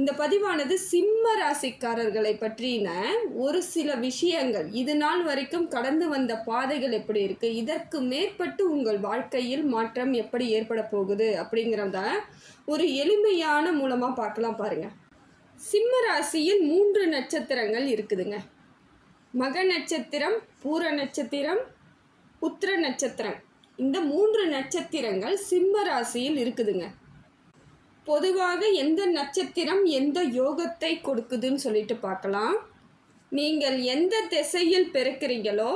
இந்த பதிவானது சிம்ம ராசிக்காரர்களை பற்றின ஒரு சில விஷயங்கள். இது நாள் வரைக்கும் கடந்து வந்த பாதைகள் எப்படி இருக்கு? இதற்கு மேற்பட்டு உங்கள் வாழ்க்கையில் மாற்றம் எப்படி ஏற்பட போகுது? அப்படிங்கிறத ஒரு எளிமையான மூலமாக பார்க்கலாம் பாருங்க. சிம்ம ராசியில் மூன்று நட்சத்திரங்கள் இருக்குதுங்க. மக நட்சத்திரம் பூர நட்சத்திரம் புத்திர நட்சத்திரம். இந்த மூன்று நட்சத்திரங்கள் சிம்ம ராசியில் இருக்குதுங்க. பொதுவாக எந்த நட்சத்திரம் எந்த யோகத்தை கொடுக்குதுன்னு சொல்லிட்டு பார்க்கலாம். நீங்கள் எந்த திசையில் பிறக்கிறீங்களோ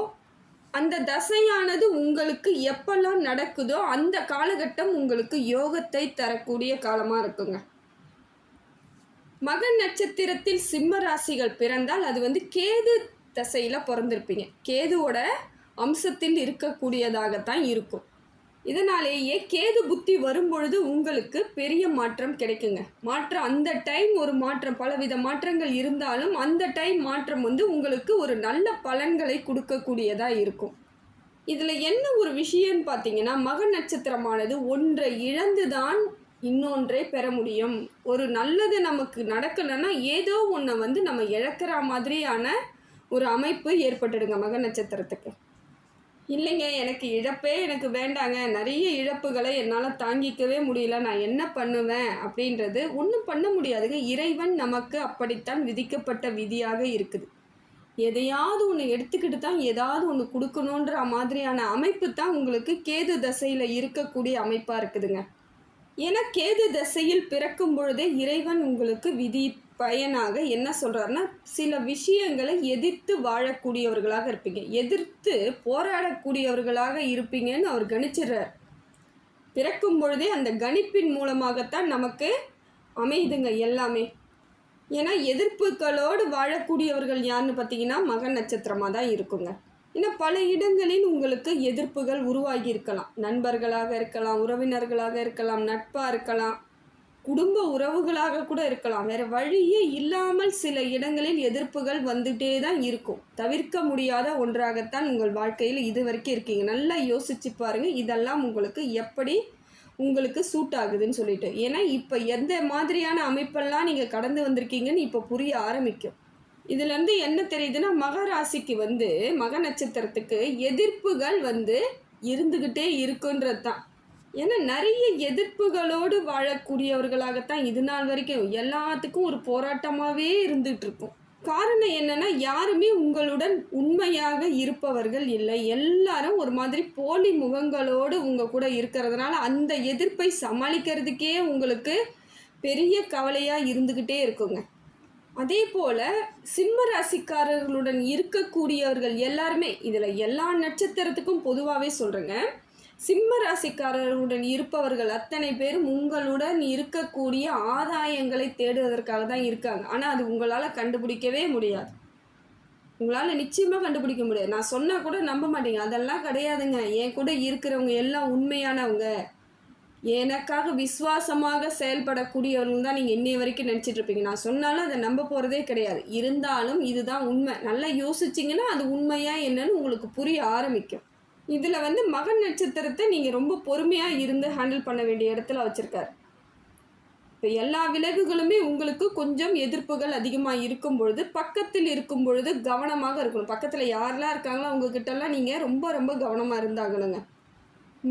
அந்த தசையானது உங்களுக்கு எப்பெல்லாம் நடக்குதோ அந்த காலகட்டம் உங்களுக்கு யோகத்தை தரக்கூடிய காலமாக இருக்குங்க. மகன் நட்சத்திரத்தில் சிம்ம ராசிகள் பிறந்தால் அது வந்து கேது தசையில் பிறந்திருப்பீங்க. கேதுவோட அம்சத்தில் இருக்கக்கூடியதாகத்தான் இருக்கும். இதனாலேயே கேது புத்தி வரும்பொழுது உங்களுக்கு பெரிய மாற்றம் கிடைக்குங்க. மாற்றம் அந்த டைம் ஒரு மாற்றம் பலவித மாற்றங்கள் இருந்தாலும் அந்த டைம் மாற்றம் வந்து உங்களுக்கு ஒரு நல்ல பலன்களை கொடுக்கக்கூடியதாக இருக்கும். இதில் என்ன ஒரு விஷயம்னு பார்த்தீங்கன்னா மக நட்சத்திரமானது ஒன்றை இழந்து தான் இன்னொன்றை பெற முடியும். ஒரு நல்லது நமக்கு நடக்கலைன்னா ஏதோ ஒன்றை வந்து நம்ம இழக்கிற மாதிரியான ஒரு அமைப்பு ஏற்பட்டுடுங்க மக நட்சத்திரத்துக்கு. இல்லைங்க எனக்கு இழப்பே எனக்கு வேண்டாங்க. நிறைய இழப்புகளை என்னால் தாங்கிக்கவே முடியல. நான் என்ன பண்ணுவேன் அப்படின்றது ஒன்றும் பண்ண முடியாதுங்க. இறைவன் நமக்கு அப்படித்தான் விதிக்கப்பட்ட விதியாக இருக்குது. எதையாவது ஒன்று எடுத்துக்கிட்டு தான் ஏதாவது ஒன்று கொடுக்கணுன்ற மாதிரியான அமைப்பு தான் உங்களுக்கு கேது தசையில் இருக்கக்கூடிய அமைப்பாக இருக்குதுங்க. ஏன்னா கேது தசையில் பிறக்கும் பொழுதே இறைவன் உங்களுக்கு விதி பயனாக என்ன சொல்கிறாருன்னா சில விஷயங்களை எதிர்த்து வாழக்கூடியவர்களாக இருப்பீங்க. எதிர்த்து போராடக்கூடியவர்களாக இருப்பீங்கன்னு அவர் கணிச்சிடுறார். பிறக்கும் பொழுதே அந்த கணிப்பின் மூலமாகத்தான் நமக்கு அமையுதுங்க எல்லாமே. ஏன்னா எதிர்ப்புகளோடு வாழக்கூடியவர்கள் யாருன்னு பார்த்தீங்கன்னா மகன் நட்சத்திரமாக தான் இருக்குங்க. ஏன்னா பல இடங்களில் உங்களுக்கு எதிர்ப்புகள் உருவாகி இருக்கலாம். நண்பர்களாக இருக்கலாம் உறவினர்களாக இருக்கலாம் நட்பாக இருக்கலாம். குடும்ப உறவுகளாக கூட இருக்கலாம். வேற வழியே இல்லாமல் சில இடங்களில் எதிர்ப்புகள் வந்துட்டே தான் இருக்கும். தவிர்க்க முடியாத ஒன்றாகத்தான் உங்கள் வாழ்க்கையில் இது வரைக்கும் இருக்கீங்க. நல்லா யோசிச்சு பாருங்க. இதெல்லாம் உங்களுக்கு எப்படி உங்களுக்கு சூட் ஆகுதுன்னு சொல்லிட்டு. ஏன்னா இப்போ எந்த மாதிரியான அமைப்பெல்லாம் நீங்கள் கடந்து வந்திருக்கீங்கன்னு இப்போ புரிய ஆரம்பிக்கும். இதுலேருந்து என்ன தெரியுதுன்னா மகராசிக்கு வந்து மக நட்சத்திரத்துக்கு எதிர்ப்புகள் வந்து இருந்துக்கிட்டே இருக்குன்றது தான் ஏன்னா நிறைய எதிர்ப்புகளோடு வாழக்கூடியவர்களாகத்தான் இது நாள் வரைக்கும். எல்லாத்துக்கும் ஒரு போராட்டமாகவே இருந்துட்டு இருக்கும் காரணம் என்னென்னா யாருமே உங்களுடன் உண்மையாக இருப்பவர்கள் இல்லை. எல்லாரும் ஒரு மாதிரி போலி முகங்களோடு உங்கள் கூட இருக்கிறதுனால அந்த எதிர்ப்பை சமாளிக்கிறதுக்கே உங்களுக்கு பெரிய கவலையாக இருந்துக்கிட்டே இருக்குங்க. அதே போல் சிம்ம ராசிக்காரர்களுடன் இருக்கக்கூடியவர்கள் எல்லாருமே இதில் எல்லா நட்சத்திரத்துக்கும் பொதுவாகவே சொல்கிறேங்க சிம்ம ராசிக்காரர்களுடன் இருப்பவர்கள் அத்தனை பேரும் உங்களுடன் இருக்கக்கூடிய ஆதாயங்களை தேடுவதற்காக தான் இருக்காங்க. ஆனால் அது உங்களால் கண்டுபிடிக்கவே முடியாது. உங்களால் நிச்சயமாக கண்டுபிடிக்க முடியாது. நான் சொன்னால் கூட நம்ப மாட்டீங்க. அதெல்லாம் கிடையாதுங்க. என் கூட இருக்கிறவங்க எல்லாம் உண்மையானவங்க. எனக்காக விசுவாசமாக செயல்படக்கூடியவர்கள் தான் நீங்கள் இன்னைய வரைக்கும் நினச்சிட்டு இருப்பீங்க. நான் சொன்னாலும் அதை நம்ப போகிறதே கிடையாது. இருந்தாலும் இதுதான் உண்மை. நல்லா யோசிச்சிங்கன்னா அது உண்மையாக என்னன்னு உங்களுக்கு புரிய ஆரம்பிக்கும். இதில் வந்து மகன் நட்சத்திரத்தை நீங்கள் ரொம்ப பொறுமையாக இருந்து ஹேண்டில் பண்ண வேண்டிய இடத்துல வச்சுருக்காரு. இப்போ எல்லா விலகுகளுமே உங்களுக்கு கொஞ்சம் எதிர்ப்புகள் அதிகமாக இருக்கும் பொழுது பக்கத்தில் இருக்கும் பொழுது கவனமாக இருக்கணும். பக்கத்தில் யாரெல்லாம் இருக்காங்களோ அவங்கக்கிட்டலாம் நீங்கள் ரொம்ப ரொம்ப கவனமாக இருந்தாகணுங்க.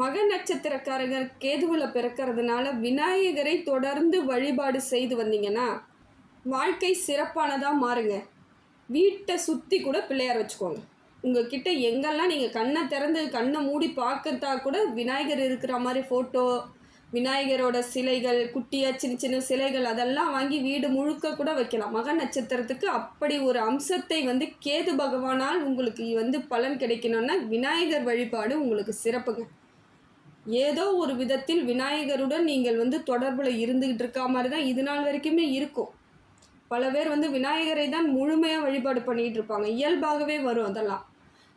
மக நட்சத்திரக்காரங்க கேதுவில் பிறக்கிறதுனால விநாயகரை தொடர்ந்து வழிபாடு செய்து வந்தீங்கன்னா வாழ்க்கை சிறப்பானதாக மாறுங்க. வீட்டை சுற்றி கூட பிள்ளையார் வச்சுக்கோங்க. உங்ககிட்ட எங்கெல்லாம் நீங்கள் கண்ணை திறந்து கண்ணை மூடி பார்க்கறதா கூட விநாயகர் இருக்கிற மாதிரி ஃபோட்டோ விநாயகரோட சிலைகள் குட்டியாக சின்ன சின்ன சிலைகள் அதெல்லாம் வாங்கி வீடு முழுக்க கூட வைக்கலாம். மக நட்சத்திரத்துக்கு அப்படி ஒரு அம்சத்தை வந்து கேது பகவானால் உங்களுக்கு வந்து பலன் கிடைக்கணும்னா விநாயகர் வழிபாடு உங்களுக்கு சிறப்புங்க. ஏதோ ஒரு விதத்தில் விநாயகருடன் நீங்கள் வந்து தொடர்பில் இருந்துகிட்டு இருக்க மாதிரி தான் இது நாள் வரைக்குமே இருக்கும். பல பேர் வந்து விநாயகரை தான் முழுமையாக வழிபாடு பண்ணிகிட்டு இருப்பாங்க. இயல்பாகவே வரும் அதெல்லாம்.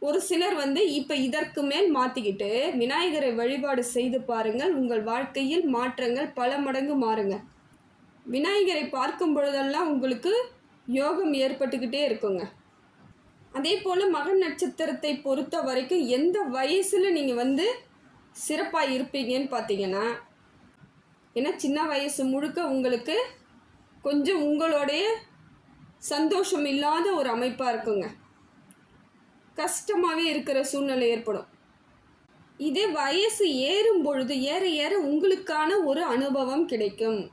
ஒரு சிலர் வந்து இப்போ இதற்கு மேல் மாற்றிக்கிட்டு விநாயகரை வழிபாடு செய்து பாருங்கள் உங்கள் வாழ்க்கையில் மாற்றங்கள் பல மடங்கு மாறுங்க. விநாயகரை பார்க்கும் பொழுதெல்லாம் உங்களுக்கு யோகம் ஏற்பட்டுக்கிட்டே இருக்குங்க. அதே போல் மகன் நட்சத்திரத்தை பொறுத்த வரைக்கும் எந்த வயசில் நீங்கள் வந்து சிறப்பாக இருப்பீங்கன்னு பார்த்தீங்கன்னா ஏன்னா சின்ன வயசு முழுக்க உங்களுக்கு கொஞ்சம் உங்களுடைய சந்தோஷம் இல்லாத ஒரு அமைப்பாக இருக்குங்க. கஷ்டமாகவே இருக்கிற சூழ்நிலை ஏற்படும். இதே வயசு ஏறும் பொழுது ஏற ஏற உங்களுக்கான ஒரு அனுபவம் கிடைக்கும்.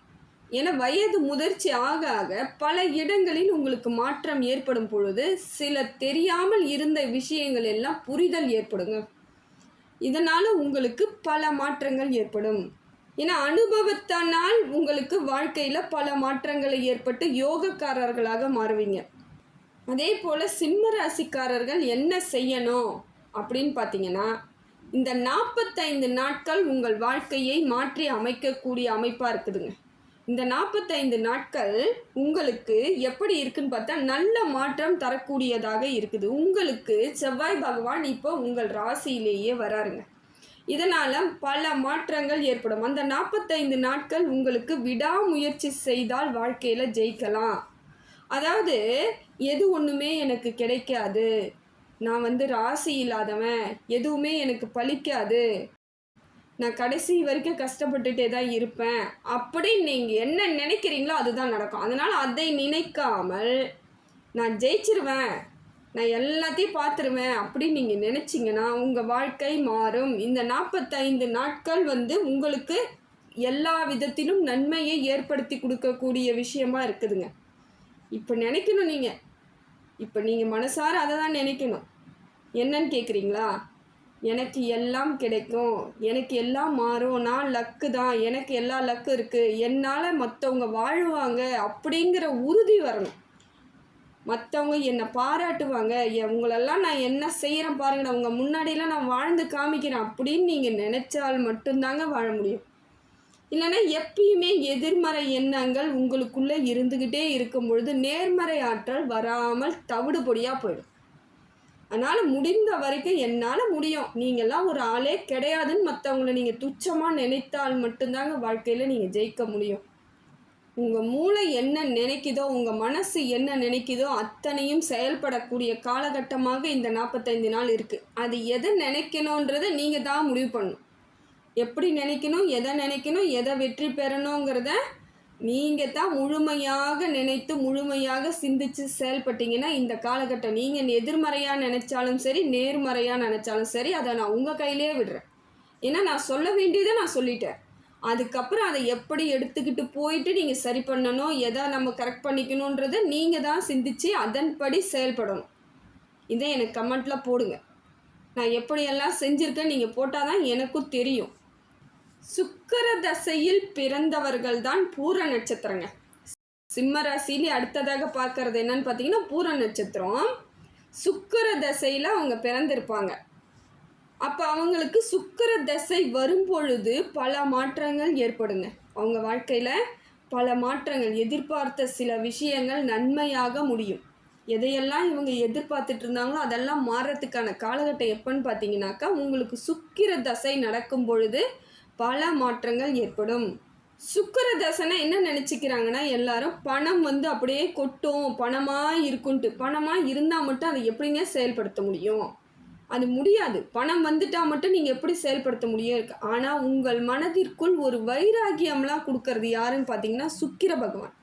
என வயது முதிர்ச்சி ஆக ஆக பல இடங்களில் உங்களுக்கு மாற்றம் ஏற்படும் பொழுது சில தெரியாமல் இருந்த விஷயங்கள் எல்லாம் புரிதல் ஏற்படுங்க. இதனால் உங்களுக்கு பல மாற்றங்கள் ஏற்படும். ஏன்னா அனுபவத்தினால் உங்களுக்கு வாழ்க்கையில் பல மாற்றங்களை ஏற்பட்டு யோகக்காரர்களாக மாறுவீங்க. அதே போல் சிம்ம ராசிக்காரர்கள் என்ன செய்யணும் அப்படின்னு பார்த்தீங்கன்னா இந்த நாற்பத்தைந்து நாட்கள் உங்கள் வாழ்க்கையை மாற்றி அமைக்கக்கூடிய அமைப்பாக இருக்குதுங்க. இந்த நாற்பத்தைந்து நாட்கள் உங்களுக்கு எப்படி இருக்குன்னு பார்த்தா நல்ல மாற்றம் தரக்கூடியதாக இருக்குது. உங்களுக்கு செவ்வாய் பகவான் இப்போ உங்கள் ராசியிலேயே வராருங்க. இதனால் பல மாற்றங்கள் ஏற்படும். அந்த நாற்பத்தைந்து நாட்கள் உங்களுக்கு விடாமுயற்சி செய்தால் வாழ்க்கையில் ஜெயிக்கலாம். அதாவது எது ஒன்றுமே எனக்கு கிடைக்காது. நான் வந்து ராசி இல்லாதவன் எதுவுமே எனக்கு பலிக்காது நான் கடைசி வரைக்கும் கஷ்டப்பட்டுட்டே தான் இருப்பேன். அப்படின்னு நீங்கள் என்ன நினைக்கிறீங்களோ அதுதான் நடக்கும். அதனால் அதை நினைக்காமல் நான் ஜெயிச்சிருவேன். நான் எல்லாத்தையும் பார்த்துருவேன் அப்படின்னு நீங்கள் நினச்சிங்கன்னா உங்கள் வாழ்க்கை மாறும். இந்த நாற்பத்தைந்து நாட்கள் வந்து உங்களுக்கு எல்லா விதத்திலும் நன்மையை ஏற்படுத்தி கொடுக்கக்கூடிய விஷயமா இருக்குதுங்க. இப்போ நினைக்கணும் நீங்கள் இப்போ நீங்கள் மனசார அதை தான் நினைக்கணும். என்னன்னு கேட்குறீங்களா எனக்கு எல்லாம் கிடைக்கும். எனக்கு எல்லாம் மாறும். நான் லக்கு தான். எனக்கு எல்லா லக்கு இருக்குது என்னால் மற்றவங்க வாழ்வாங்க அப்படிங்கிற உறுதி வரணும். மற்றவங்க என்னை பாராட்டுவாங்க. எ- உங்களெல்லாம் நான் என்ன செய்கிறேன் பாருங்கள் உங்கள் முன்னாடியெல்லாம் நான் வாழ்ந்து காமிக்கிறேன் அப்படின்னு நீங்கள் நினச்சால் மட்டும்தாங்க வாழ முடியும். இல்லைன்னா எப்பயுமே எதிர்மறை எண்ணங்கள் உங்களுக்குள்ளே இருந்துக்கிட்டே இருக்கும் பொழுது நேர்மறை ஆற்றல் வராமல் தவிடு பொடியாக போயிடும். அதனால் முடிந்த வரைக்கும் என்னால் முடியும். நீங்கள்லாம் ஒரு ஆளே கிடையாதுன்னு மற்றவங்கள நீங்கள் துச்சமாக நினைத்தால் மட்டும்தாங்க வாழ்க்கையில் நீங்கள் ஜெயிக்க முடியும். உங்கள் மூளை என்ன நினைக்குதோ உங்கள் மனசு என்ன நினைக்குதோ அத்தனையும் செயல்படக்கூடிய காலகட்டமாக இந்த நாற்பத்தைந்து நாள் இருக்குது அது எதை நினைக்கணுன்றதை நீங்கள் தான் முடிவு பண்ணணும். எப்படி நினைக்கணும் எதை நினைக்கணும் எதை வெற்றி பெறணுங்கிறத நீங்கள் தான் முழுமையாக நினைத்து முழுமையாக சிந்தித்து செயல்பட்டீங்கன்னா இந்த காலகட்டம் நீங்கள் எதிர்மறையாக நினைச்சாலும் சரி நேர்மறையாக நினைச்சாலும் சரி அதை நான் உங்கள் கையிலே விடுறேன். ஏன்னா நான் சொல்ல வேண்டியதை நான் சொல்லிட்டேன். அதுக்கப்புறம் அதை எப்படி எடுத்துக்கிட்டு போயிட்டு நீங்கள் சரி பண்ணணும் எதை நம்ம கரெக்ட் பண்ணிக்கணுன்றதை நீங்கள் தான் சிந்தித்து அதன்படி செயல்படணும். இதை எனக்கு கமெண்ட்டில் போடுங்க. நான் எப்படியெல்லாம் செஞ்சுருக்கேன் நீங்கள் போட்டால் தான் எனக்கும் தெரியும். சுக்கர தசையில் பிறந்தவர்கள் தான் பூர நட்சத்திரங்க. சிம்ம ராசியிலே அடுத்ததாக பார்க்கறது என்னன்னு பார்த்தீங்கன்னா பூர நட்சத்திரம். சுக்கர தசையில் அவங்க பிறந்திருப்பாங்க. அப்போ அவங்களுக்கு சுக்கிர தசை வரும்பொழுது பல மாற்றங்கள் ஏற்படுங்க. அவங்க வாழ்க்கையில் பல மாற்றங்கள் எதிர்பார்த்த சில விஷயங்கள் நன்மையாக முடியும். எதையெல்லாம் இவங்க எதிர்பார்த்துட்டு இருந்தாங்களோ அதெல்லாம் மாறுறதுக்கான காலகட்டம் எப்போன்னு பார்த்தீங்கன்னாக்கா உங்களுக்கு சுக்கிர தசை நடக்கும் பொழுது பல மாற்றங்கள் ஏற்படும். சுக்கிர தசனை என்ன நினச்சிக்கிறாங்கன்னா எல்லாரும் பணம் வந்து அப்படியே கொட்டும் பணமாக இருக்குன்ட்டு. பணமாக இருந்தால் மட்டும் அதை எப்படிங்க செயல்படுத்த முடியும்? அது முடியாது. பணம் வந்துட்டால் மட்டும் நீங்கள் எப்படி செயல்படுத்த முடியும்? இருக்கு ஆனால் உங்கள் மனதிற்குள் ஒரு வைராகியம்லாம் கொடுக்கறது யாருன்னு பார்த்தீங்கன்னா சுக்கிர பகவான்.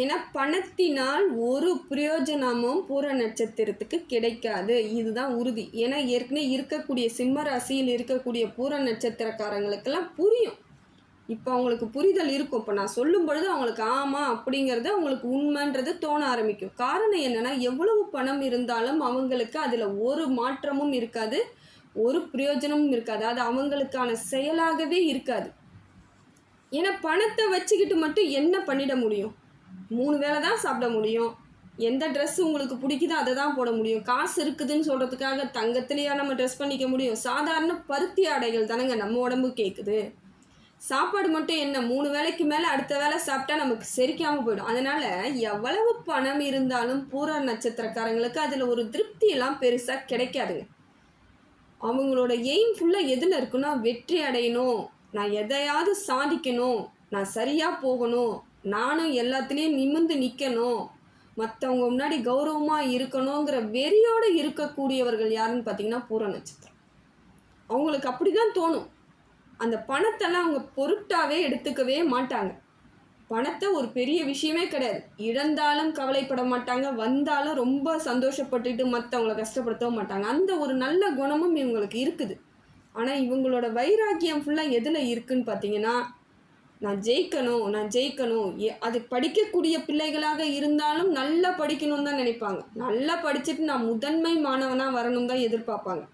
ஏன்னா பணத்தினால் ஒரு பிரயோஜனமும் பூர நட்சத்திரத்துக்கு கிடைக்காது. இதுதான் உறுதி. ஏன்னா ஏற்கனவே இருக்கக்கூடிய சிம்ம ராசியில் இருக்கக்கூடிய பூர நட்சத்திரக்காரங்களுக்கெல்லாம் புரியும். இப்போ அவங்களுக்கு புரிதல் இருக்கும். இப்போ நான் சொல்லும் பொழுது அவங்களுக்கு ஆமாம் அப்படிங்கிறது அவங்களுக்கு உண்மைன்றது தோண ஆரம்பிக்கும். காரணம் என்னென்னா எவ்வளவு பணம் இருந்தாலும் அவங்களுக்கு அதில் ஒரு மாற்றமும் இருக்காது. ஒரு பிரயோஜனமும் இருக்காது. அது அவங்களுக்கான செயலாகவே இருக்காது. ஏன்னா பணத்தை வச்சுக்கிட்டு மட்டும் என்ன பண்ணிட முடியும்? மூணு வேளை தான் சாப்பிட முடியும். எந்த ட்ரெஸ் உங்களுக்கு பிடிக்குதோ அதை தான் போட முடியும். காசு இருக்குதுன்னு சொல்கிறதுக்காக தங்கத்திலேயே நம்ம ட்ரெஸ் பண்ணிக்க முடியும். சாதாரண பருத்தி ஆடைகள் தானேங்க நம்ம உடம்பு கேட்குது சாப்பாடு மட்டும் என்ன மூணு வேளைக்கு மேலே அடுத்த வேளை சாப்பிட்டா நமக்கு செரிக்காமல் போயிடும். அதனால் எவ்வளவு பணம் இருந்தாலும் பூர நட்சத்திரக்காரங்களுக்கு அதில் ஒரு திருப்தியெல்லாம் பெருசாக கிடைக்காதுங்க. அவங்களோட எய்ம் ஃபுல்லாக எதில் இருக்குன்னா வெற்றி அடையணும். நான் எதையாவது சாதிக்கணும். நான் சரியாக போகணும். நானும் எல்லாத்துலேயும் நிமிந்து நிற்கணும் மற்றவங்க முன்னாடி கௌரவமாக இருக்கணுங்கிற வெறியோடு இருக்கக்கூடியவர்கள் யாருன்னு பார்த்தீங்கன்னா பூர நட்சத்திரம். அவங்களுக்கு அப்படி தான் தோணும். அந்த பணத்தெல்லாம் அவங்க பொருட்டாகவே எடுத்துக்கவே மாட்டாங்க. பணத்தை ஒரு பெரிய விஷயமே கிடையாது. இழந்தாலும் கவலைப்பட மாட்டாங்க. வந்தாலும் ரொம்ப சந்தோஷப்பட்டுட்டு மற்றவங்கள கஷ்டப்படுத்தவும் மாட்டாங்க. அந்த ஒரு நல்ல குணமும் இவங்களுக்கு இருக்குது. ஆனால் இவங்களோட வைராக்கியம் ஃபுல்லாக எதில் இருக்குதுன்னு பார்த்தீங்கன்னா நான் ஜெயிக்கணும் நான் ஜெயிக்கணும். எ- அது படிக்கக்கூடிய பிள்ளைகளாக இருந்தாலும் நல்லா படிக்கணும்னு தான் நினைப்பாங்க. நல்லா படிச்சுட்டு நான் முதன்மை மாணவனாக வரணும் தான் எதிர்பார்ப்பாங்க.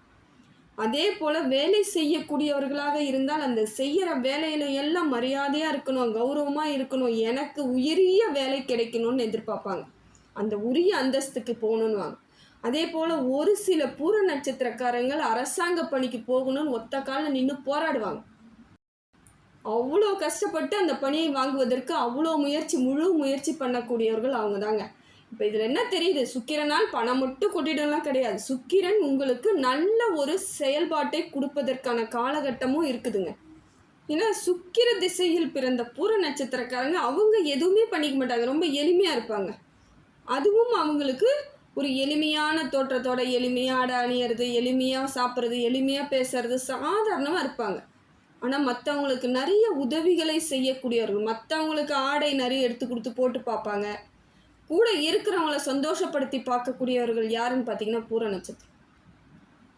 அதே போல் வேலை செய்யக்கூடியவர்களாக இருந்தால் அந்த செய்கிற வேலையில எல்லாம் மரியாதையாக இருக்கணும் கௌரவமாக இருக்கணும். எனக்கு உயரிய வேலை கிடைக்கணும்னு எதிர்பார்ப்பாங்க. அந்த உரிய அந்தஸ்துக்கு போகணுன்னுவாங்க அதே போல் ஒரு சில பூர நட்சத்திரக்காரங்கள் அரசாங்க பணிக்கு போகணும்னு ஒத்த காலில் நின்று போராடுவாங்க. அவ்வளோ கஷ்டப்பட்டு அந்த பணியை வாங்குவதற்கு அவ்வளோ முயற்சி முழு முயற்சி பண்ணக்கூடியவர்கள் அவங்க தாங்க இப்போ இதில் என்ன தெரியுது? சுக்கிரனால் பணம் மட்டும் கொட்டிடலாம் கிடையாது. சுக்கிரன் உங்களுக்கு நல்ல ஒரு செயல்பாட்டை கொடுப்பதற்கான காலகட்டமும் இருக்குதுங்க. ஏன்னா சுக்கிர திசையில் பிறந்த பூர நட்சத்திரக்காரங்க அவங்க எதுவுமே பண்ணிக்க மாட்டாங்க. ரொம்ப எளிமையாக இருப்பாங்க. அதுவும் அவங்களுக்கு ஒரு எளிமையான தோற்றத்தோட எளிமையாக ஆடை அணியறது எளிமையாக சாப்பிட்றது எளிமையாக பேசுறது சாதாரணமாக இருப்பாங்க. ஆனால் மற்றவங்களுக்கு நிறைய உதவிகளை செய்யக்கூடியவர்கள் மற்றவங்களுக்கு ஆடை நிறைய எடுத்து கொடுத்து போட்டு பார்ப்பாங்க. கூட இருக்கிறவங்கள சந்தோஷப்படுத்தி பார்க்கக்கூடியவர்கள் யாருன்னு பார்த்தீங்கன்னா பூர நட்சத்திரம்.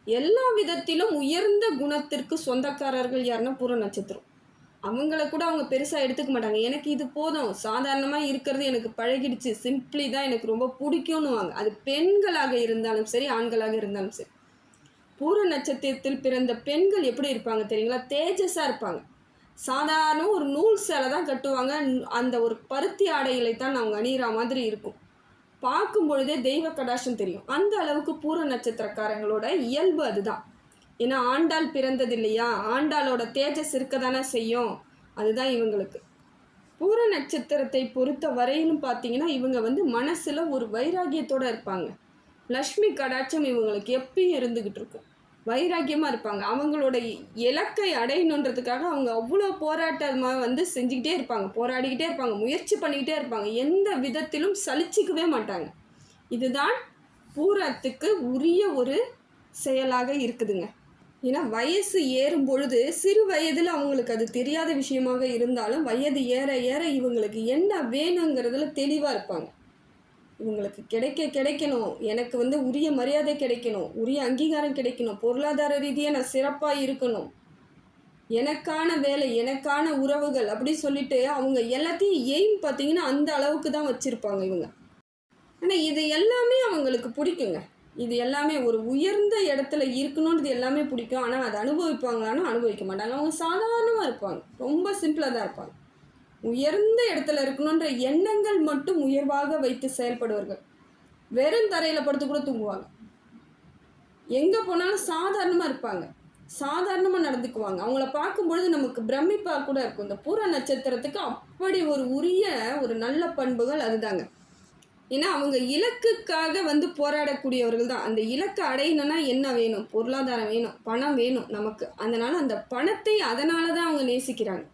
எல்லா விதத்திலும் உயர்ந்த குணத்திற்கு சொந்தக்காரர்கள் யாருன்னா பூர நட்சத்திரம். அவங்கள கூட அவங்க பெருசாக எடுத்துக்க மாட்டாங்க. எனக்கு இது போதும். சாதாரணமாக இருக்கிறது எனக்கு பழகிடுச்சு. சிம்பிளி தான் எனக்கு ரொம்ப பிடிக்கும்னுவாங்க. அது பெண்களாக இருந்தாலும் சரி ஆண்களாக இருந்தாலும் சரி. பூர நட்சத்திரத்தில் பிறந்த பெண்கள் எப்படி இருப்பாங்க தெரியுங்களா? தேஜஸாக இருப்பாங்க. சாதாரண ஒரு நூல் சேலை தான் கட்டுவாங்க. அந்த ஒரு பருத்தி ஆடைகளை தான் அவங்க அணிகிற மாதிரி இருக்கும். பார்க்கும் பொழுதே தெய்வ கடாஷம் தெரியும். அந்த அளவுக்கு பூர நட்சத்திரக்காரங்களோட இயல்பு அதுதான். ஏன்னா ஆண்டாள் பிறந்தது இல்லையா? ஆண்டாளோட தேஜஸ் இருக்க தானே செய்யும். அதுதான் இவங்களுக்கு. பூர நட்சத்திரத்தை பொறுத்த வரையிலும் பார்த்தீங்கன்னா இவங்க வந்து மனசில் ஒரு வைராகியத்தோடு இருப்பாங்க. லக்ஷ்மி கடாட்சம் இவங்களுக்கு எப்பயும் இருந்துக்கிட்டு இருக்கும். வைராக்கியமாக இருப்பாங்க. அவங்களோட இலக்கை அடையணுன்றதுக்காக அவங்க அவ்வளோ போராட்டமாக வந்து செஞ்சுக்கிட்டே இருப்பாங்க. போராடிக்கிட்டே இருப்பாங்க. முயற்சி பண்ணிக்கிட்டே இருப்பாங்க. எந்த விதத்திலும் சலிச்சிக்கவே மாட்டாங்க. இதுதான் பூரத்துக்கு உரிய ஒரு செயலாக இருக்குதுங்க. ஏன்னா வயசு ஏறும் பொழுது சிறு வயதில் அவங்களுக்கு அது தெரியாத விஷயமாக இருந்தாலும் வயது ஏற ஏற இவங்களுக்கு என்ன வேணுங்கிறதுல தெளிவாக இருப்பாங்க. இவங்களுக்கு கிடைக்க கிடைக்கணும். எனக்கு வந்து உரிய மரியாதை கிடைக்கணும். உரிய அங்கீகாரம் கிடைக்கணும். பொருளாதார ரீதியாக நான் சிறப்பாக இருக்கணும். எனக்கான வேலை எனக்கான உறவுகள் அப்படி சொல்லிட்டு அவங்க எல்லாத்தையும் எய்ம் பார்த்தீங்கன்னா அந்த அளவுக்கு தான் வச்சுருப்பாங்க இவங்க. ஆனால் இது எல்லாமே அவங்களுக்கு பிடிக்குங்க. இது எல்லாமே ஒரு உயர்ந்த இடத்துல இருக்கணுன்றது எல்லாமே பிடிக்கும். ஆனால் அதை அனுபவிப்பாங்களான்னு அனுபவிக்க மாட்டாங்க. அவங்க சாதாரணமாக இருப்பாங்க. ரொம்ப சிம்பிளாக தான் இருப்பாங்க. உயர்ந்த இடத்துல இருக்கணுன்ற எண்ணங்கள் மட்டும் உயர்வாக வைத்து செயல்படுவார்கள். வெறும் தரையில் படுத்து கூட தூங்குவாங்க. எங்கே போனாலும் சாதாரணமாக இருப்பாங்க. சாதாரணமாக நடந்துக்குவாங்க. அவங்கள பார்க்கும்பொழுது நமக்கு பிரமிப்பாக கூட இருக்கும். இந்த பூர நட்சத்திரத்துக்கு அப்படி ஒரு உரிய ஒரு நல்ல பண்புகள் அதுதாங்க. ஏன்னா அவங்க இலக்குக்காக வந்து போராடக்கூடியவர்கள் தான். அந்த இலக்கை அடையணும்னா என்ன வேணும்? பொருளாதாரம் வேணும்? பணம் வேணும் நமக்கு. அதனால் அந்த பணத்தை அதனால தான் அவங்க நேசிக்கிறாங்க.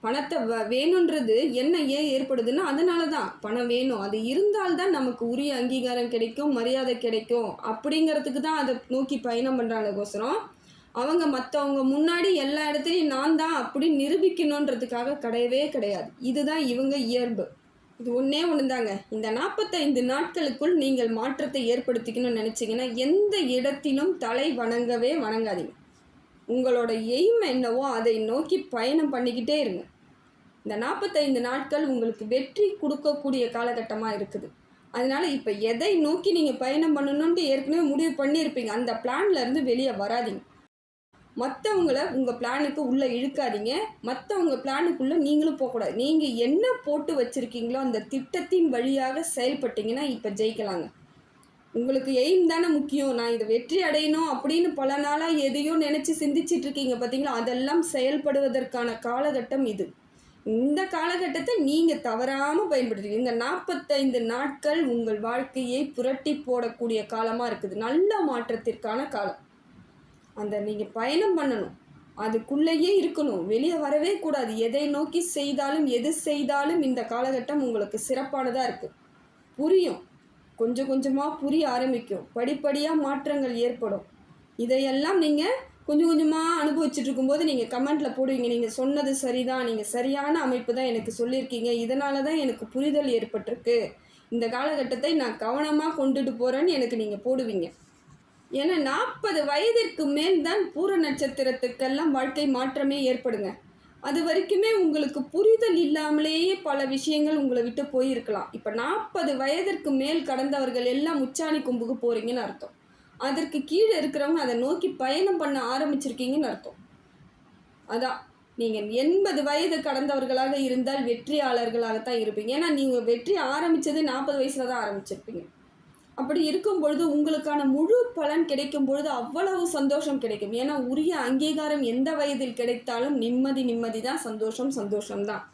பணத்தை வ- வேணுன்றது என்ன ஏன் ஏற்படுதுன்னா அதனால தான் பணம் வேணும். அது இருந்தால்தான் நமக்கு உரிய அங்கீகாரம் கிடைக்கும் மரியாதை கிடைக்கும் அப்படிங்கிறதுக்கு தான் அதை நோக்கி பயணம் பண்ணுறாங்கோசரம் அவங்க மற்றவங்க முன்னாடி எல்லா இடத்துலையும் நான் தான் அப்படி நிரூபிக்கணுன்றதுக்காக கிடையவே கிடையாது. இதுதான் இவங்க இயல்பு. இது ஒன்றே ஒன்று தாங்க இந்த நாற்பத்தைந்து நாட்களுக்குள் நீங்கள் மாற்றத்தை ஏற்படுத்திக்கணும்னு நினச்சிங்கன்னா எந்த இடத்திலும் தலை வணங்கவே வணங்காதீங்க. உங்களோட எய்ம் என்னவோ அதை நோக்கி பயணம் பண்ணிக்கிட்டே இருங்க. இந்த நாற்பத்தைந்து நாட்கள் உங்களுக்கு வெற்றி கொடுக்கக்கூடிய காலகட்டமாக இருக்குது. அதனால் இப்போ எதை நோக்கி நீங்கள் பயணம் பண்ணணுன்ட்டு ஏற்கனவே முடிவு பண்ணியிருப்பீங்க. அந்த பிளான்லேருந்து வெளியே வராதீங்க. மற்றவங்கள உங்கள் பிளானுக்கு உள்ளே இழுக்காதீங்க. மற்றவங்க பிளானுக்குள்ளே நீங்களும் போகக்கூடாது நீங்கள் என்ன போட்டு வச்சுருக்கீங்களோ அந்த திட்டத்தின் வழியாக செயல்பட்டீங்கன்னா இப்போ ஜெயிக்கலாங்க. உங்களுக்கு எய்ம் தானே முக்கியம். நான் இதை வெற்றி அடையணும் அப்படின்னு பல நாளாக எதையோ நினச்சி சிந்திச்சிட்டு இருக்கீங்க பார்த்தீங்களா அதெல்லாம் செயல்படுவதற்கான காலகட்டம் இது. இந்த காலகட்டத்தை நீங்கள் தவறாமல் பயன்படுத்துறீங்க. இந்த நாற்பத்தைந்து நாட்கள் உங்கள் வாழ்க்கையை புரட்டி போடக்கூடிய காலமாக இருக்குது. நல்ல மாற்றத்திற்கான காலம். அந்த நீங்கள் பயணம் பண்ணணும். அதுக்குள்ளேயே இருக்கணும். வெளியே வரவே கூடாது. எதை நோக்கி செய்தாலும் எது செய்தாலும் இந்த காலகட்டம் உங்களுக்கு சிறப்பானதாக இருக்குது புரியும். கொஞ்சம் கொஞ்சமாக புரிய ஆரம்பிக்கும். படிப்படியாக மாற்றங்கள் ஏற்படும். இதையெல்லாம் நீங்கள் கொஞ்சம் கொஞ்சமாக அனுபவிச்சுட்டு இருக்கும்போது நீங்கள் கமெண்ட்டில் போடுவீங்க. நீங்கள் சொன்னது சரிதான். நீங்கள் சரியான அமைப்பு தான் எனக்கு சொல்லியிருக்கீங்க. இதனால தான் எனக்கு புரிதல் ஏற்பட்டிருக்கு. இந்த காலகட்டத்தை நான் கவனமாக கொண்டுட்டு போகிறேன்னு எனக்கு நீங்கள் போடுவீங்க. ஏன்னா நாற்பது வயதிற்கு மேல் தான் பூர நட்சத்திரத்துக்கெல்லாம் வாழ்க்கை மாற்றமே ஏற்படுங்க. அது வரைக்குமே உங்களுக்கு புரிதல் இல்லாமலேயே பல விஷயங்கள் உங்களை விட்டு போயிருக்கலாம். இப்போ நாற்பது வயதிற்கு மேல் கடந்தவர்கள் எல்லாம் உச்சாணி கொம்புக்கு போகிறீங்கன்னு அர்த்தம். அதற்கு கீழே இருக்கிறவங்க அதை நோக்கி பயணம் பண்ண ஆரம்பிச்சிருக்கீங்கன்னு அர்த்தம். அதான் நீங்கள் எண்பது வயது கடந்தவர்களாக இருந்தால் வெற்றியாளர்களாகத்தான் இருப்பீங்க. ஏன்னா நீங்கள் வெற்றி ஆரம்பித்தது நாற்பது வயசில் தான் ஆரம்பிச்சிருப்பீங்க. அப்படி இருக்கும் பொழுது உங்களுக்கான முழு பலன் கிடைக்கும் பொழுது அவ்வளவு சந்தோஷம் கிடைக்கும். ஏன்னா உரிய அங்கீகாரம் எந்த வயதில் கிடைத்தாலும் நிம்மதி நிம்மதி தான். சந்தோஷம் சந்தோஷம்தான்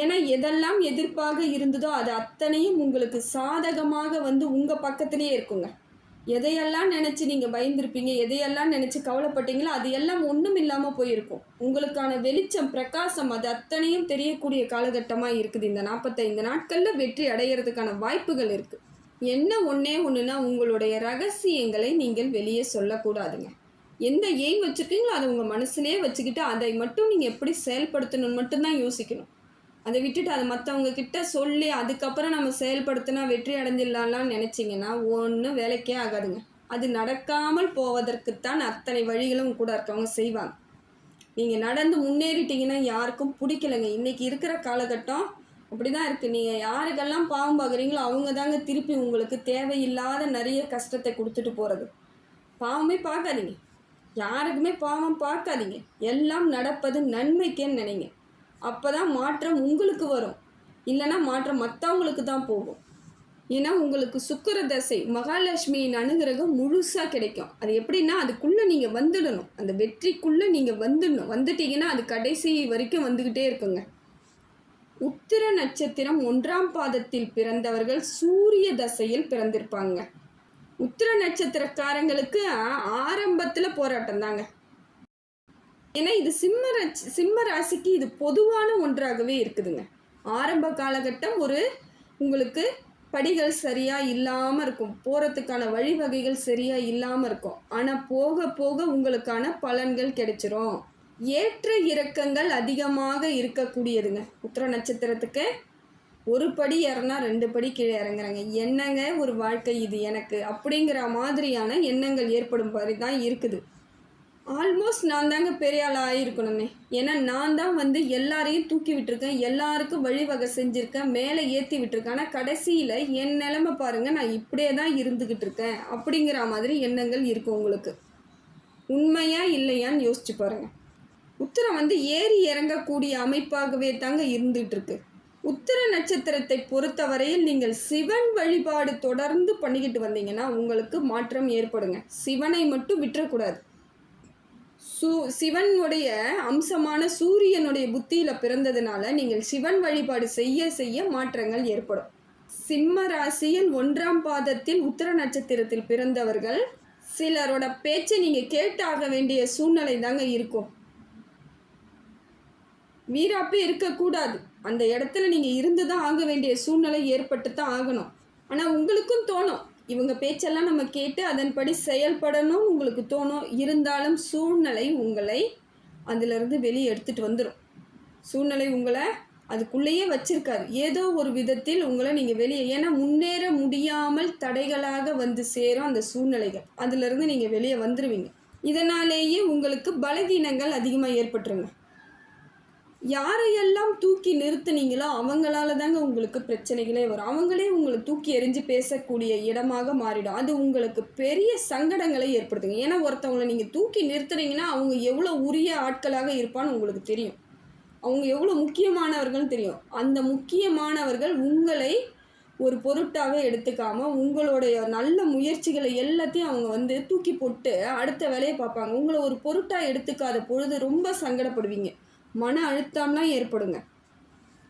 ஏன்னா எதெல்லாம் எதிர்ப்பாக இருந்ததோ அது அத்தனையும் உங்களுக்கு சாதகமாக வந்து உங்கள் பக்கத்திலேயே இருக்குங்க. எதையெல்லாம் நினச்சி நீங்கள் பயந்துருப்பீங்க எதையெல்லாம் நினச்சி கவலைப்பட்டீங்களோ அது எல்லாம் ஒன்றும் இல்லாமல் போயிருக்கும். உங்களுக்கான வெளிச்சம் பிரகாசம் அது அத்தனையும் தெரியக்கூடிய காலகட்டமாக இருக்குது. இந்த நாற்பத்தைந்து நாட்களில் வெற்றி அடையிறதுக்கான வாய்ப்புகள் இருக்குது என்ன ஒன்றே ஒன்றுனா உங்களுடைய ரகசியங்களை நீங்கள் வெளியே சொல்லக்கூடாதுங்க. எந்த எய்ம் வச்சுருக்கீங்களோ அதை உங்கள் மனசுலேயே வச்சுக்கிட்டு அதை மட்டும் நீங்கள் எப்படி செயல்படுத்தணும்னு மட்டும்தான் யோசிக்கணும். அதை விட்டுட்டு அதை மற்றவங்க கிட்ட சொல்லி அதுக்கப்புறம் நம்ம செயல்படுத்தினா வெற்றி அடைஞ்சிடலாம்லாம் நினச்சிங்கன்னா ஒன்றும் வேலைக்கே ஆகாதுங்க. அது நடக்காமல் போவதற்குத்தான் அத்தனை வழிகளும் கூட இருக்கவங்க செய்வாங்க. நீங்கள் நடந்து முன்னேறிட்டீங்கன்னா யாருக்கும் பிடிக்கலைங்க. இன்றைக்கி இருக்கிற காலகட்டம் அப்படி தான் இருக்குது நீங்கள் யாருக்கெல்லாம் பாவம் பார்க்குறீங்களோ அவங்க தாங்க திருப்பி உங்களுக்கு தேவையில்லாத நிறைய கஷ்டத்தை கொடுத்துட்டு போகிறது பாவமே பார்க்காதீங்க. யாருக்குமே பாவம் பார்க்காதீங்க. எல்லாம் நடப்பது நன்மைக்கேன்னு நினைங்க. அப்போ தான் மாற்றம் உங்களுக்கு வரும். இல்லைன்னா மாற்றம் மற்றவங்களுக்கு தான் போகும். ஏன்னா உங்களுக்கு சுக்கர தசை மகாலட்சுமியின் அனுகிரகம் முழுசாக கிடைக்கும். அது எப்படின்னா அதுக்குள்ளே நீங்கள் வந்துடணும். அந்த வெற்றிக்குள்ளே நீங்கள் வந்துடணும். வந்துட்டீங்கன்னா அது கடைசி வரைக்கும் வந்துக்கிட்டே இருக்குங்க. உத்திர நட்சத்திரம் ஒன்றாம் பாதத்தில் பிறந்தவர்கள் சூரிய தசையில் பிறந்திருப்பாங்க. உத்திர நட்சத்திரக்காரங்களுக்கு ஆரம்பத்தில் போராட்டம் தாங்க. ஏன்னா இது சிம்ம ரச்- சிம்ம ராசிக்கு இது பொதுவான ஒன்றாகவே இருக்குதுங்க. ஆரம்ப காலகட்டம் ஒரு உங்களுக்கு படிகள் சரியாக இல்லாமல் இருக்கும். போகிறதுக்கான வழிவகைகள் சரியாக இல்லாமல் இருக்கும். ஆனால் போக போக உங்களுக்கான பலன்கள் கிடைச்சிரும். ஏற்ற இறக்கங்கள் அதிகமாக இருக்கக்கூடியதுங்க. உத்திர நட்சத்திரத்துக்கு ஒரு படி இறனா ரெண்டு படி கீழே இறங்குறாங்க. என்னங்க ஒரு வாழ்க்கை இது எனக்கு? அப்படிங்கிற மாதிரியான எண்ணங்கள் ஏற்படும் மாதிரி தான் இருக்குது. ஆல்மோஸ்ட் நான் தாங்க பெரிய ஆள் ஆகிருக்கணுமே ஏன்னா நான் தான் வந்து எல்லாரையும் தூக்கி விட்டுருக்கேன். எல்லாருக்கும் வழிவகை செஞ்சுருக்கேன். மேலே ஏற்றி விட்டுருக்கேன். ஆனால் கடைசியில் என் நிலமை பாருங்கள் நான் இப்படியே தான் இருந்துக்கிட்டு இருக்கேன். அப்படிங்கிற மாதிரி எண்ணங்கள் இருக்கும் உங்களுக்கு. உண்மையாக இல்லையான்னு யோசிச்சு பாருங்கள் உத்திரம் வந்து ஏறி இறங்கக்கூடிய அமைப்பாகவே தாங்க இருந்துகிட்டு இருக்கு உத்திர நட்சத்திரத்தை பொறுத்தவரையில் நீங்கள் சிவன் வழிபாடு தொடர்ந்து பண்ணிக்கிட்டு வந்தீங்கன்னா உங்களுக்கு மாற்றம் ஏற்படுங்க. சிவனை மட்டும் விட்டுறக்கூடாது. சூ சிவனுடைய அம்சமான சூரியனுடைய புத்தியில் பிறந்ததுனால நீங்கள் சிவன் வழிபாடு செய்ய செய்ய மாற்றங்கள் ஏற்படும். சிம்ம ராசியில் ஒன்றாம் பாதத்தில் உத்திர நட்சத்திரத்தில் பிறந்தவர்கள் சிலரோட பேச்சை நீங்கள் கேட்டாக வேண்டிய சூழ்நிலை தாங்க இருக்கும். வீராப்பே இருக்கக்கூடாது. அந்த இடத்துல நீங்கள் இருந்து தான் ஆக வேண்டிய சூழ்நிலை ஏற்பட்டு தான் ஆகணும். ஆனால் உங்களுக்கும் தோணும். இவங்க பேச்செல்லாம் நம்ம கேட்டு அதன்படி செயல்படணும் உங்களுக்கு தோணும். இருந்தாலும் சூழ்நிலை உங்களை அதிலிருந்து வெளியே எடுத்துகிட்டு வந்துடும் சூழ்நிலை உங்களை அதுக்குள்ளேயே வச்சிருக்காரு ஏதோ ஒரு விதத்தில் உங்களை நீங்கள் வெளியே ஏன்னா முன்னேற முடியாமல் தடைகளாக வந்து சேரும் அந்த சூழ்நிலைகள். அதிலிருந்து நீங்கள் வெளியே வந்துடுவீங்க இதனாலேயே உங்களுக்கு பலவீனங்கள் அதிகமாக ஏற்பட்டுருங்க. யாரையெல்லாம் தூக்கி நிறுத்துனீங்களோ அவங்களால தாங்க உங்களுக்கு பிரச்சனைகளே வரும். அவங்களே உங்களை தூக்கி எரிஞ்சு பேசக்கூடிய இடமாக மாறிடும். அது உங்களுக்கு பெரிய சங்கடங்களை ஏற்படுத்துங்க. ஏன்னா ஒருத்தவங்களை நீங்கள் தூக்கி நிறுத்துறீங்கன்னா அவங்க எவ்வளோ உரிய ஆட்களாக இருப்பான்னு உங்களுக்கு தெரியும். அவங்க எவ்வளோ முக்கியமானவர்கள்னு தெரியும். அந்த முக்கியமானவர்கள் உங்களை ஒரு பொருட்டாகவே எடுத்துக்காம உங்களுடைய நல்ல முயற்சிகளை எல்லாத்தையும் அவங்க வந்து தூக்கி போட்டு அடுத்த வேலையை பார்ப்பாங்க. உங்களை ஒரு பொருட்டாக எடுத்துக்காத பொழுது ரொம்ப சங்கடப்படுவீங்க. மன அழுத்தம்லாம் ஏற்படுங்க.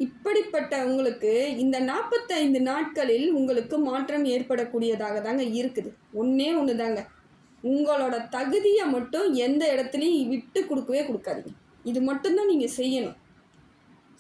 இப்படிப்பட்ட உங்களுக்கு இந்த நாற்பத்தைந்து நாட்களில் உங்களுக்கு மாற்றம் ஏற்படக்கூடியதாக தாங்க இருக்குது. ஒன்றே ஒன்று தாங்க. உங்களோட தகுதியை மட்டும் எந்த இடத்துலையும் விட்டு கொடுக்கவே கொடுக்காதீங்க. இது மட்டும்தான் நீங்கள் செய்யணும்.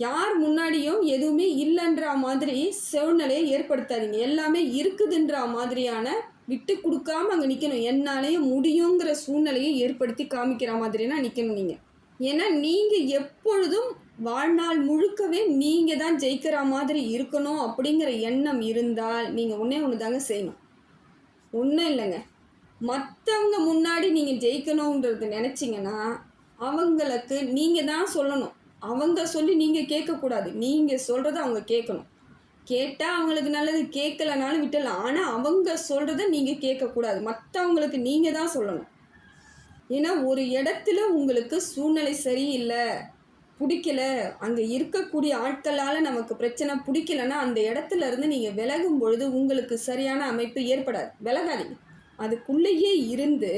யார் முன்னாடியும் எதுவுமே இல்லைன்ற மாதிரி சூழ்நிலையை ஏற்படுத்தாதீங்க. எல்லாமே இருக்குதுன்ற மாதிரியான விட்டு கொடுக்காம அங்கே நிற்கணும் என்னாலேயும் முடியுங்கிற சூழ்நிலையை ஏற்படுத்தி காமிக்கிற மாதிரினா நிற்கணும் நீங்கள் ஏன்னா நீங்கள் எப்பொழுதும் வாழ்நாள் முழுக்கவே நீங்கள் தான் ஜெயிக்கிற மாதிரி இருக்கணும் அப்படிங்கிற எண்ணம் இருந்தால் நீங்கள் ஒன்றே ஒன்று தாங்க செய்யணும். ஒன்றும் இல்லைங்க. மற்றவங்க முன்னாடி நீங்கள் ஜெயிக்கணுன்றது நினச்சிங்கன்னா அவங்களுக்கு நீங்கள் தான் சொல்லணும். அவங்க சொல்லி நீங்கள் கேட்கக்கூடாது. நீங்கள் சொல்கிறத அவங்க கேட்கணும். கேட்டால் அவங்களுக்கு நல்லது கேட்கலனாலும் விட்டலாம் ஆனால் அவங்க சொல்கிறத நீங்கள் கேட்கக்கூடாது. மற்றவங்களுக்கு நீங்கள் தான் சொல்லணும். ஏன்னா ஒரு இடத்துல உங்களுக்கு சூழ்நிலை சரியில்லை பிடிக்கல அங்கே இருக்கக்கூடிய ஆட்களால் நமக்கு பிரச்சனை பிடிக்கலன்னா அந்த இடத்துல இருந்து நீங்கள் விலகும் பொழுது உங்களுக்கு சரியான அமைப்பு ஏற்படாது. விலகாதீங்க. அதுக்குள்ளேயே இருந்து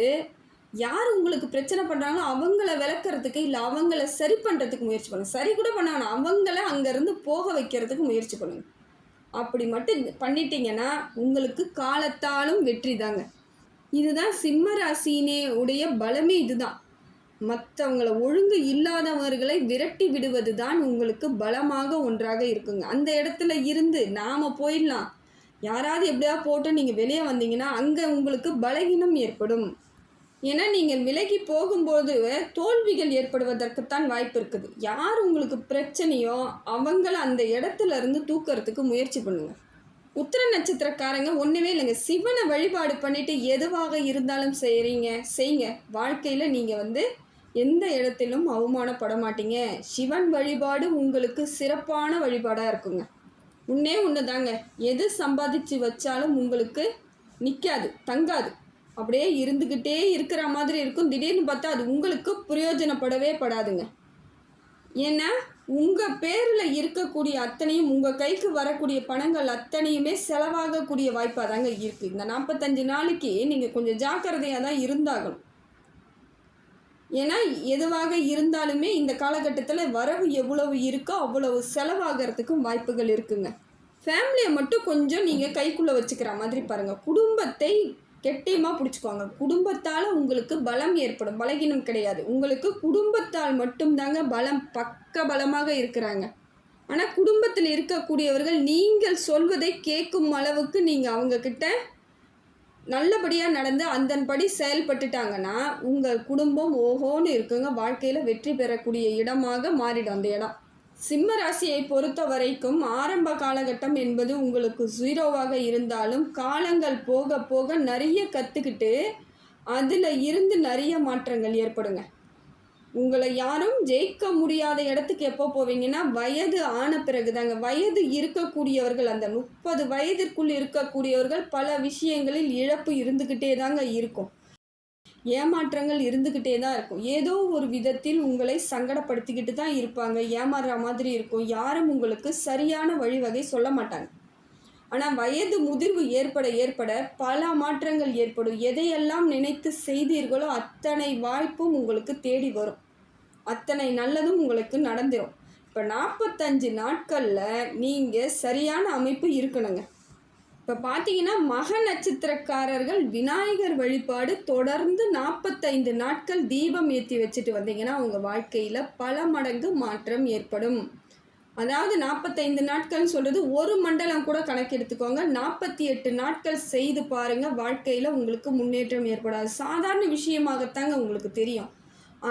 யார் உங்களுக்கு பிரச்சனை பண்ணுறாங்களோ அவங்கள விளக்குறதுக்கு இல்லை அவங்கள சரி பண்ணுறதுக்கு முயற்சி பண்ணுங்கள் சரி கூட பண்ணாங்க அவங்கள அங்கேருந்து போக வைக்கிறதுக்கு முயற்சி பண்ணுங்கள் அப்படி மட்டும் பண்ணிட்டீங்கன்னா உங்களுக்கு காலத்தாலும் வெற்றி தாங்க. இதுதான் சிம்ம ராசியினே உடைய பலமே இதுதான். மற்றவங்கள ஒழுங்கு இல்லாதவர்களை விரட்டி விடுவது தான் உங்களுக்கு பலமாக ஒன்றாக இருக்குங்க. அந்த இடத்துல இருந்து நாம் போயிடலாம். யாராவது எப்படியா போட்டு நீங்கள் வெளியே வந்தீங்கன்னா அங்கே உங்களுக்கு பலகீனம் ஏற்படும். ஏன்னா நீங்கள் விலகி போகும்போது தோல்விகள் ஏற்படுவதற்குத்தான் வாய்ப்பு இருக்குது. யார் உங்களுக்கு பிரச்சனையோ அவங்கள அந்த இடத்துல இருந்து தூக்கிறதுக்கு முயற்சி பண்ணுங்கள் உத்திர நட்சத்திரக்காரங்க ஒன்றுமே இல்லைங்க. சிவனை வழிபாடு பண்ணிவிட்டு எதுவாக இருந்தாலும் செய்கிறீங்க செய்யுங்க வாழ்க்கையில் நீங்கள் வந்து எந்த இடத்திலும் அவமானப்பட மாட்டீங்க சிவன் வழிபாடு உங்களுக்கு சிறப்பான வழிபாடாக இருக்குங்க. உன்னே ஒன்று தாங்க எது சம்பாதிச்சு வச்சாலும் உங்களுக்கு நிற்காது தங்காது. அப்படியே இருந்துக்கிட்டே இருக்கிற மாதிரி இருக்கும். திடீர்னு பார்த்தா அது உங்களுக்கு பிரயோஜனப்படவே படாதுங்க. ஏன்னா உங்கள் பேரில் இருக்கக்கூடிய அத்தனையும் உங்கள் கைக்கு வரக்கூடிய பணங்கள் அத்தனையுமே செலவாகக்கூடிய வாய்ப்பாக தாங்க இருக்குது இந்த நாற்பத்தஞ்சு நாளைக்கு நீங்கள் கொஞ்சம் ஜாக்கிரதையாக தான் இருந்தாகணும். ஏன்னா எதுவாக இருந்தாலுமே இந்த காலகட்டத்தில் வரவு எவ்வளவு இருக்கோ அவ்வளவு செலவாகிறதுக்கும் வாய்ப்புகள் இருக்குங்க. ஃபேமிலியை மட்டும் கொஞ்சம் நீங்கள் கைக்குள்ளே வச்சுக்கிற மாதிரி பாருங்கள் குடும்பத்தை கெட்டியமாக பிடிச்சிக்கோங்க குடும்பத்தால் உங்களுக்கு பலம் ஏற்படும். பலகீனம் கிடையாது. உங்களுக்கு குடும்பத்தால் மட்டும்தாங்க பலம் பக்க பலமாக இருக்கிறாங்க. ஆனால் குடும்பத்தில் இருக்கக்கூடியவர்கள் நீங்கள் சொல்வதை கேட்கும் அளவுக்கு நீங்கள் அவங்கக்கிட்ட நல்லபடியாக நடந்து அந்தன்படி செயல்பட்டுட்டாங்கன்னா உங்கள் குடும்பம் ஓஹோன்னு இருக்குங்க. வாழ்க்கையில் வெற்றி பெறக்கூடிய இடமாக மாறிடும் அந்த இடம். சிம்ம ராசியை பொறுத்த வரைக்கும் ஆரம்ப காலகட்டம் என்பது உங்களுக்கு ஜீரோவாக இருந்தாலும் காலங்கள் போக போக நிறைய கற்றுக்கிட்டு அதில் இருந்து நிறைய மாற்றங்கள் ஏற்படுங்க. உங்களை யாரும் ஜெயிக்க முடியாத இடத்துக்கு எப்போ போவீங்கன்னா வயது ஆன பிறகு தாங்க வயது இருக்கக்கூடியவர்கள் அந்த முப்பது வயதிற்குள் இருக்கக்கூடியவர்கள் பல விஷயங்களில் இழப்பு இருந்துக்கிட்டே தாங்க இருக்கும். ஏமாற்றங்கள் இருந்துக்கிட்டே தான் இருக்கும். ஏதோ ஒரு விதத்தில் உங்களை சங்கடப்படுத்திக்கிட்டு தான் இருப்பாங்க. ஏமாறுற மாதிரி இருக்கும். யாரும் உங்களுக்கு சரியான வழிவகை சொல்ல மாட்டாங்க. ஆனால் வயது முதிர்வு ஏற்பட ஏற்பட பல மாற்றங்கள் ஏற்படும். எதையெல்லாம் நினைத்து செய்தீர்களோ அத்தனை வாய்ப்பும் உங்களுக்கு தேடி வரும். அத்தனை நல்லதும் உங்களுக்கு நடந்துடும் இப்போ நாற்பத்தஞ்சு நாட்களில் நீங்கள் சரியான அமைப்பு இருக்கணுங்க. இப்போ பார்த்தீங்கன்னா மக நட்சத்திரக்காரர்கள் விநாயகர் வழிபாடு தொடர்ந்து நாற்பத்தைந்து நாட்கள் தீபம் ஏற்றி வச்சுட்டு வந்தீங்கன்னா உங்கள் வாழ்க்கையில் பல மடங்கு மாற்றம் ஏற்படும். அதாவது நாற்பத்தைந்து நாட்கள்னு சொல்கிறது ஒரு மண்டலம் கூட கணக்கெடுத்துக்கோங்க. நாற்பத்தி எட்டு நாட்கள் செய்து பாருங்கள் வாழ்க்கையில் உங்களுக்கு முன்னேற்றம் ஏற்படாது. சாதாரண விஷயமாகத்தாங்க உங்களுக்கு தெரியும்.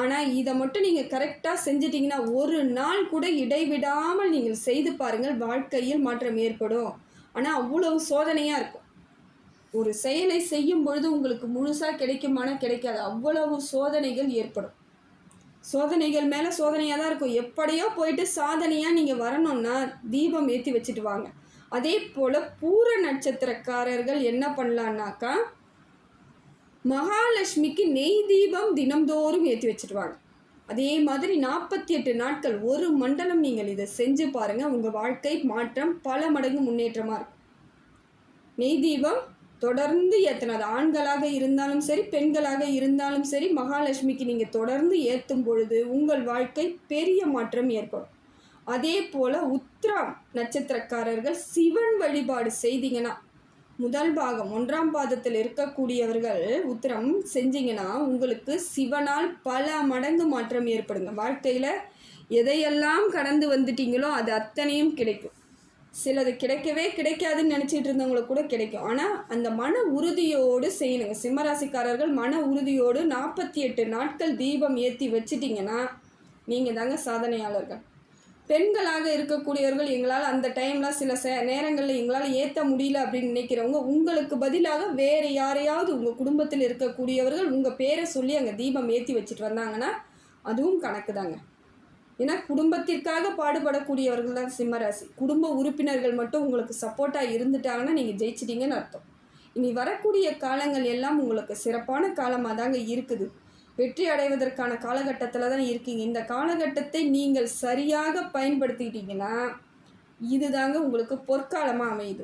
ஆனால் இதை மட்டும் நீங்கள் கரெக்டாக செஞ்சிட்டிங்கன்னா ஒரு நாள் கூட இடைவிடாமல் நீங்கள் செய்து பாருங்கள் வாழ்க்கையில் மாற்றம் ஏற்படும். ஆனால் அவ்வளவு சோதனையாக இருக்கும். ஒரு செயலை செய்யும் பொழுது உங்களுக்கு முழுசாக கிடைக்குமானா கிடைக்காது. அவ்வளவு சோதனைகள் ஏற்படும். சோதனைகள் மேலே சோதனையாக தான் இருக்கும். எப்படியோ போயிட்டு சாதனையாக நீங்கள் வரணும்னா தீபம் ஏற்றி வச்சுட்டு வாங்க. அதே போல் பூர நட்சத்திரக்காரர்கள் என்ன பண்ணலான்னாக்கா மகாலட்சுமிக்கு நெய் தீபம் தினம்தோறும் ஏற்றி வச்சுட்டு வாங்க. அதே மாதிரி நாற்பத்தி எட்டு நாட்கள் ஒரு மண்டலம் நீங்கள் இதை செஞ்சு பாருங்கள் உங்கள் வாழ்க்கை மாற்றம் பல மடங்கு முன்னேற்றமாக இருக்கும். நெய் தீபம் தொடர்ந்து ஏற்றினது ஆண்களாக இருந்தாலும் சரி பெண்களாக இருந்தாலும் சரி மகாலட்சுமிக்கு நீங்கள் தொடர்ந்து ஏற்றும் பொழுது உங்கள் வாழ்க்கை பெரிய மாற்றம் ஏற்படும். அதே போல் உத்ராம் நட்சத்திரக்காரர்கள் சிவன் வழிபாடு செய்தீங்கன்னா முதல் பாகம் ஒன்றாம் பாதத்தில் இருக்கக்கூடியவர்கள் உத்தரம் செஞ்சீங்கன்னா உங்களுக்கு சிவனால் பல மடங்கு மாற்றம் ஏற்படுங்க. வாழ்க்கையில் எதையெல்லாம் கடந்து வந்துட்டீங்களோ அது அத்தனையும் கிடைக்கும். சிலது கிடைக்கவே கிடைக்காதுன்னு நினச்சிட்டு இருந்தவங்களுக்கு கூட கிடைக்கும். ஆனால் அந்த மன உறுதியோடு செய்யணுங்க. சிம்மராசிக்காரர்கள் மன உறுதியோடு நாற்பத்தி எட்டு நாட்கள் தீபம் ஏற்றி வச்சிட்டிங்கன்னா நீங்கள் தாங்க சாதனையாளர்கள். பெண்களாக இருக்கக்கூடியவர்கள் எங்களால் அந்த டைமில் சில சே நேரங்களில் எங்களால் ஏற்ற முடியல அப்படின்னு நினைக்கிறவங்க உங்களுக்கு பதிலாக வேறு யாரையாவது உங்கள் குடும்பத்தில் இருக்கக்கூடியவர்கள் உங்கள் பேரை சொல்லி அங்கே தீபம் ஏற்றி வச்சுட்டு வந்தாங்கன்னா அதுவும் கணக்கு தாங்க. ஏன்னா குடும்பத்திற்காக பாடுபடக்கூடியவர்கள் தான் சிம்மராசி குடும்ப உறுப்பினர்கள் மட்டும் உங்களுக்கு சப்போர்ட்டாக இருந்துட்டாங்கன்னா நீங்கள் ஜெயிச்சிட்டீங்கன்னு அர்த்தம். இனி வரக்கூடிய காலங்கள் எல்லாம் உங்களுக்கு சிறப்பான காலமாக தாங்க இருக்குது. வெற்றி அடைவதற்கான காலகட்டத்தில் தான் இருக்கீங்க. இந்த காலகட்டத்தை நீங்கள் சரியாக பயன்படுத்திக்கிட்டீங்கன்னா இதுதாங்க உங்களுக்கு பொற்காலமாக அமையுது.